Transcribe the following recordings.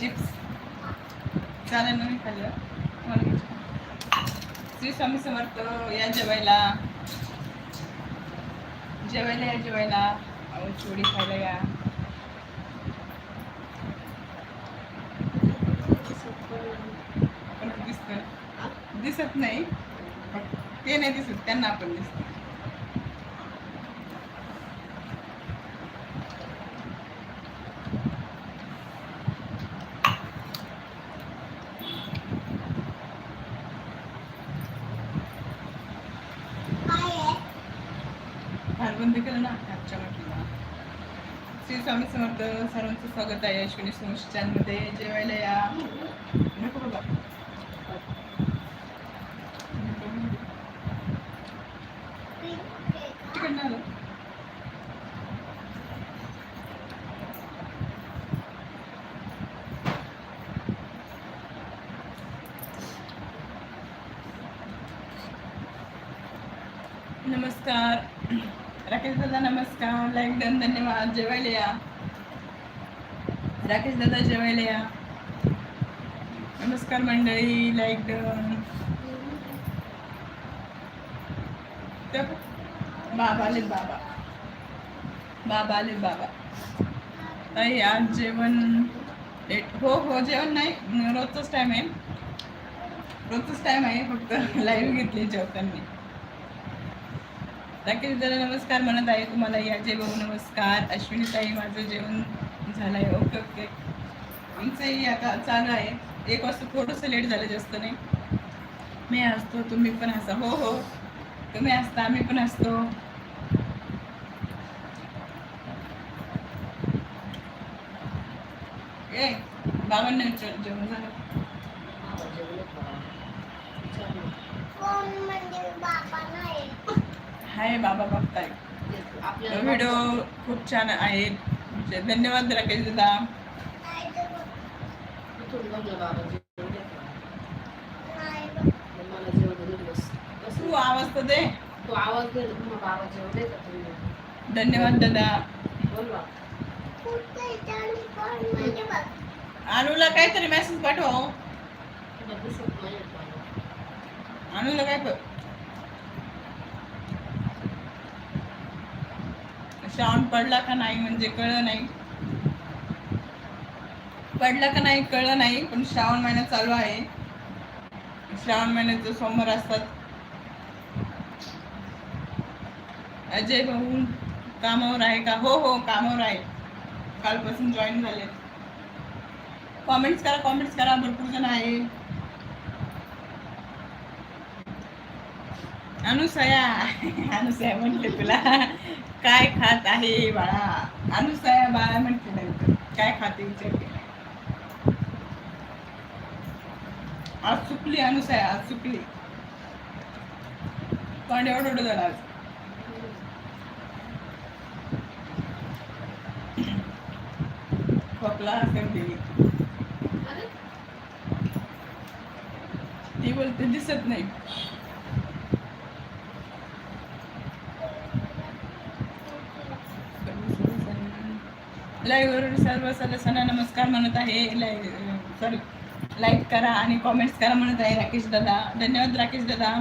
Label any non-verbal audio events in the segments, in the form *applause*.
Chips. चालेल ना मी खाल्लं. श्री स्वामी समर्थ या जेवायला. जेवायला या जेवायला. चोडी खायला या. दिसत. नाही ते नाही दिसत त्यांना आपण दिसत. बंद केलं ना आजच्या म्हटलं श्री स्वामी समर्थ सर्वांचं स्वागत आहे अश्विनी सोमश चॅनलमध्ये. जेवायला या नको बाबा. तिकडनं आलं नमस्कार राकेश दादा नमस्कार लाईक डन धन्यवाद जेवायला या. राकेश दादा जेवायला या. नमस्कार मंडळी लाईक डन. त्या बाबा आले बाबा. बाबा आले बाबा. ताई आज जेवण लेट हो हो जेवण नाही रोजचाच टाईम आहे. रोजचाच टाईम आहे फक्त *laughs* लाईव्ह घेतली जेवताना. राकेश दादा नमस्कार. म्हणत आहे तुम्हाला या जे भाऊ नमस्कार. अश्विनी ताई माझं जेवण झालं आहे ओके ओके. आमचंही आता चालू आहे. एक वाजता थोडंसं लेट झालं जास्त नाही. मी असतो तुम्ही पण हसा हो हो. तुम्ही असता आम्ही पण असतो. ए बाबांना विचार जेवण झालं? कोण म्हणजे बाबा नाही हाय बाबा बघताय. व्हिडिओ खूप छान आहे. धन्यवाद राकेश दादा नाही तर नाही बघ. तू आवाज तर दे. तो आवाज दे मग बाबा जेवले का तुम्ही धन्यवाद दादा. बोल बा कुठे जाऊन कोण म्हणजे बघ अनुला काहीतरी मेसेज पाठव. तुला दिसत नाही येत मला. अनुला काय श्रावण पडला का नाही म्हणजे कळलं नाही. पडला का नाही कळलं नाही पण श्रावण महिना चालू आहे. श्रावण महिन्याचे सोमवार असतात. अजय भाऊ कामावर आहे का? हो हो कामावर आहे. कालपासून जॉईन झाले कॉमेंट्स करा कॉमेंट्स करा भरपूर जण आहे. अनुसया. अनुसया म्हटले तुला. काय खात आहे बाळा? अनुसया बाळा म्हटले नंतर काय खाते विचारते आज चुकली अनुसया आज चुकली. पण एवढं एवढं झालं आज. खोकला सर्दी अरे, ती बोलते दिसत नाही. लाईव्हवर सर्व सदस्यांना नमस्कार म्हणत आहे. लाईव्ह सॉरी लाईक करा आणि कॉमेंट्स करा म्हणत आहे राकेश दादा. धन्यवाद राकेश दादा.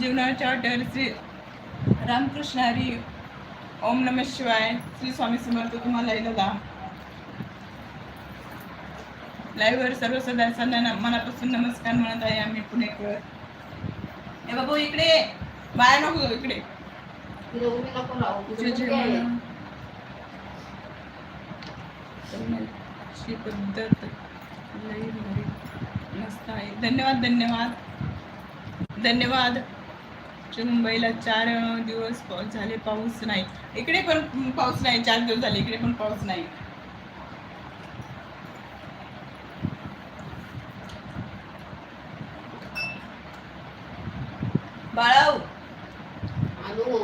जीवनाच्या वाटेवर श्री रामकृष्ण हरी. ओम नम शिवाय. श्री स्वामी समर्थ तुम्हाला दादा. लाईव्हवर सर्व सदस्यांना मनापासून नमस्कार म्हणत आहे आम्ही पुणेकर. हे बाबू इकडे ये. बाहेर नको इकडे पद्धत. मस्त आहे. धन्यवाद धन्यवाद. धन्यवाद. मुंबईला चार दिवस पाऊस झाले पाऊस नाही. इकडे पण पाऊस नाही चार दिवस झाले इकडे पण पाऊस नाही. बाळाऊ आणू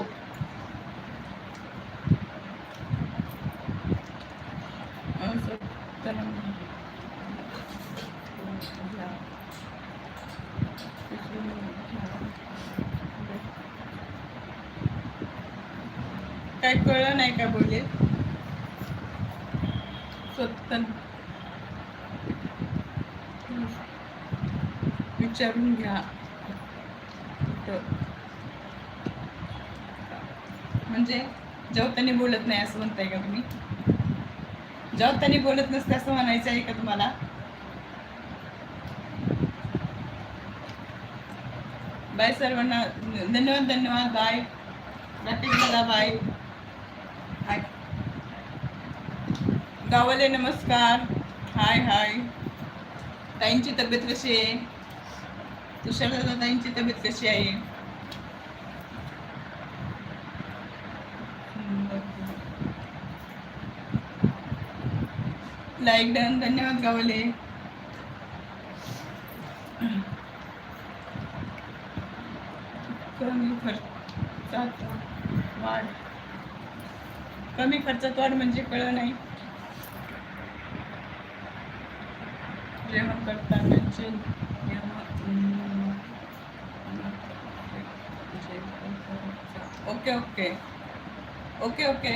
काय कळलं नाही का बोलले स्वतः विचारून घ्या. वाटतं म्हणजे जेवताना बोलत नाही असं म्हणताय का तुम्ही? जेवताना बोलत नसते असं म्हणायचं आहे का तुम्हाला? बाय सर्वांना धन्यवाद धन्यवाद बाय. प्रत्येकाला बाय. हाय. गावाले नमस्कार. हाय हाय. ताईंची तब्येत कशी आहे? तुषार तब्येत कशी आहे? लाईक डन धन्यवाद गावले. कमी खर्चात वाढ. कमी खर्चात वाढ म्हणजे कळलं नाही. जेवण करताना जे ओके ओके ओके ओके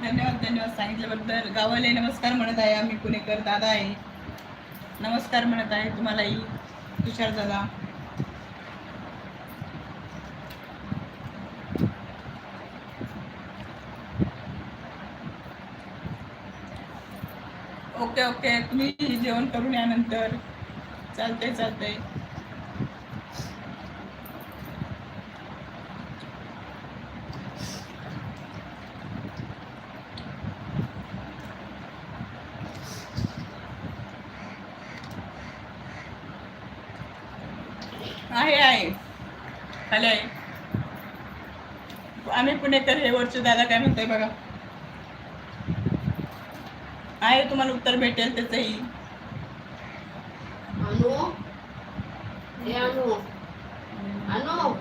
धन्यवाद धन्यवाद सांगितल्याबद्दल. गावाले नमस्कार म्हणत आहे आम्ही पुणेकर दादा आहे. नमस्कार म्हणत आहे तुम्हालाही तुषार दादा. ओके ओके तुम्ही जेवण करून यानंतर चालतंय चालतंय. आहे आहे. खाली आहे. आम्ही पुणेकर हे वरचे दादा काय म्हणतोय बघा. आहे तुम्हाला उत्तर भेटेल त्याचंही आणू हे आणू आणू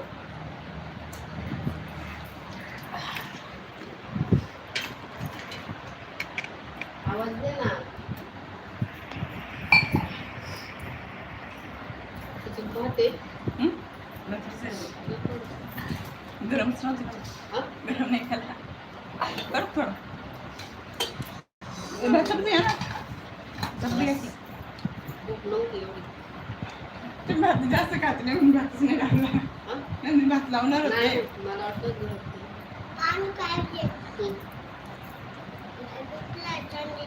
आवाज दे ना त्याच्यात भात आहे. हं? गरमच नव्हतं हा? गरम नाही खाल्ला कर थोडं चटणी आहे ना चटणी आहे. भूक नव्हती एवढी तुम्ही भात जास्त खात नाही म्हणून भातच नाही लागला हा? नाही मी भात लावणार नाही होते मला वाटतं घरात नाही. आणि काय घे हम्म. चंडी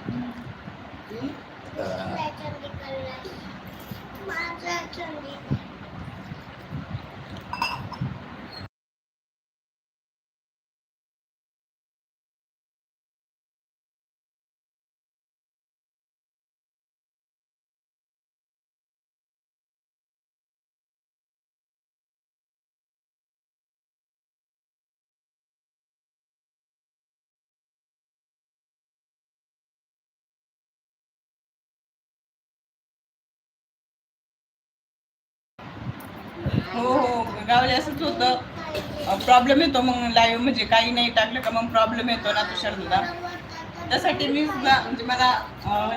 हम्म? चंडी कलर माझा चंडी गावाला असंच होतं. प्रॉब्लेम येतो मग लाईव्ह म्हणजे काही नाही टाकलं का मग प्रॉब्लेम येतो ना तुषार दादा त्यासाठी मी सुद्धा म्हणजे मला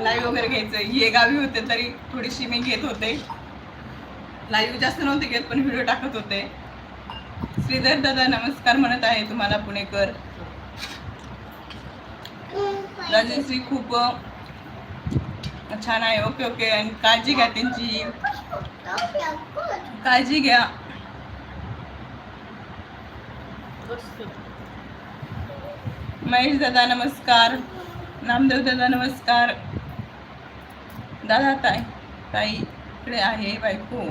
लाईव्ह वगैरे घ्यायचं हे गावी होते तरी थोडीशी मी घेत होते. लाईव्ह जास्त नव्हते घेत पण व्हिडिओ टाकत होते. श्रीधर दादा नमस्कार म्हणत आहे तुम्हाला पुणेकर. राजेश्री खूप छान आहे. ओके ओके आणि काळजी घ्या त्यांची. काळजी घ्या. महेश दादा नमस्कार. नामदेव दादा नमस्कार. दादा ताई ताई इकडे आहे बायको.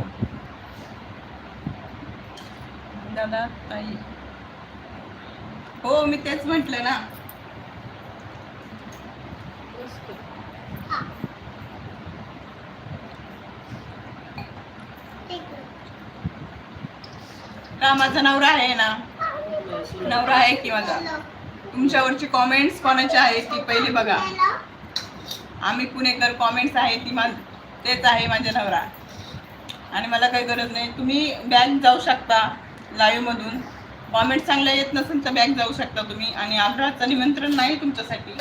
दादा ताई. हो मी तेच म्हटलं ना. रामाचा नवरा आहे ना? नवरा आहे की माझा? तुमच्यावरची कॉमेंट्स कोणाचे आहे ती पहिली बघा. आम्ही पुणेकर कॉमेंट्स आहे ती मा तेच आहे माझ्या नवरा. आणि मला काही गरज नाही. तुम्ही बॅग जाऊ शकता लाईव्हमधून कॉमेंट चांगल्या येत नसेल तर बॅग जाऊ शकता तुम्ही. आणि आग्रहाचं निमंत्रण नाही तुमच्यासाठी.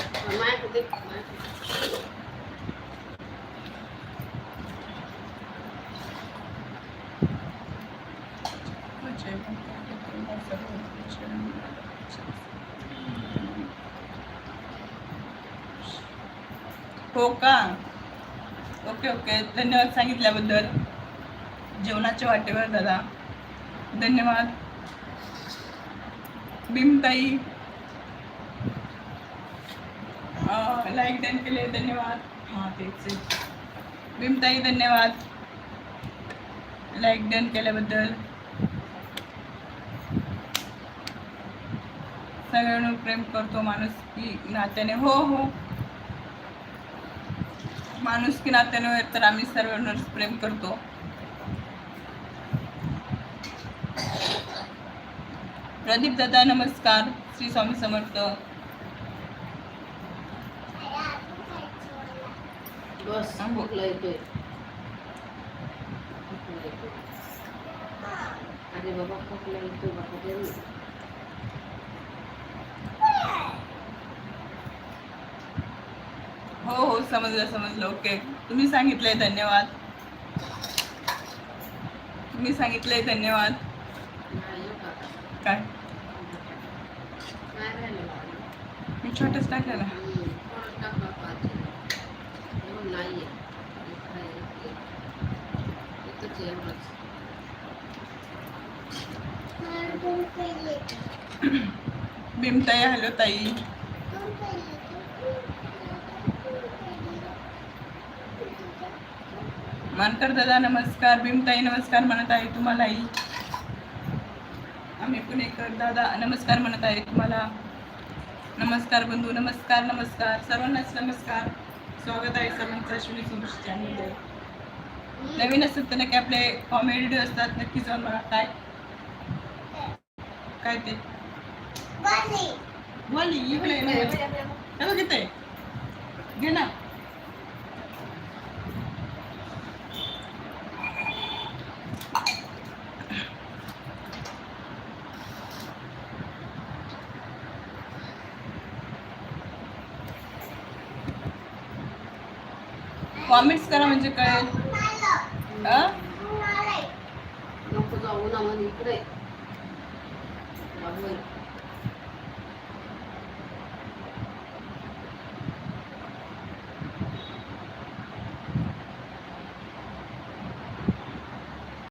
Thank you. हो का? Okay okay. धन्यवाद सांगितल्याबद्दल. जेवणाच्या वाटेवर दादा. धन्यवाद. भीमताई. लाईक डन केले धन्यवाद. हां तेच आहे. भीमताई धन्यवाद. लाईक डन केल्याबद्दल. सगळ्यांवर प्रेम करतो माणूस की नात्याने. हो हो. माणूस की नात्याने तर आम्ही सर्वांवर प्रेम करतो. प्रदीप दादा नमस्कार. श्री स्वामी समर्थ. अरे बाबा खोकला येतोय बाबा दे ना. हो हो समजलं समजलं. ओके तुम्ही सांगितलंय धन्यवाद. तुम्ही सांगितलंय धन्यवाद. काय? मी छोटंच टाकलं ना हम्म, थोडं टाका पाच. एवढं नाहीये. एक आहे, एक आहे. एकच आहे, एवढंच. भीमताई हॅलो ताई मानकर दादा नमस्कार. भीमताई नमस्कार म्हणत आहे तुम्हालाही आम्ही पुणेकर दादा नमस्कार म्हणत आहे तुम्हाला. नमस्कार बंधू नमस्कार नमस्कार. सर्वांनाच नमस्कार. स्वागत आहे सर्वांचं अश्विनी सुरुष चॅनलमध्ये नवीन असेल तर नक्की आपले कॉमेडी व्हिडिओ असतात नक्की जाऊन बघा. काय? काय ते? बोल. इकडे इथे. घे ना. कॉमेंट्स करा म्हणजे कळेल. नको जाऊ ना इकडे.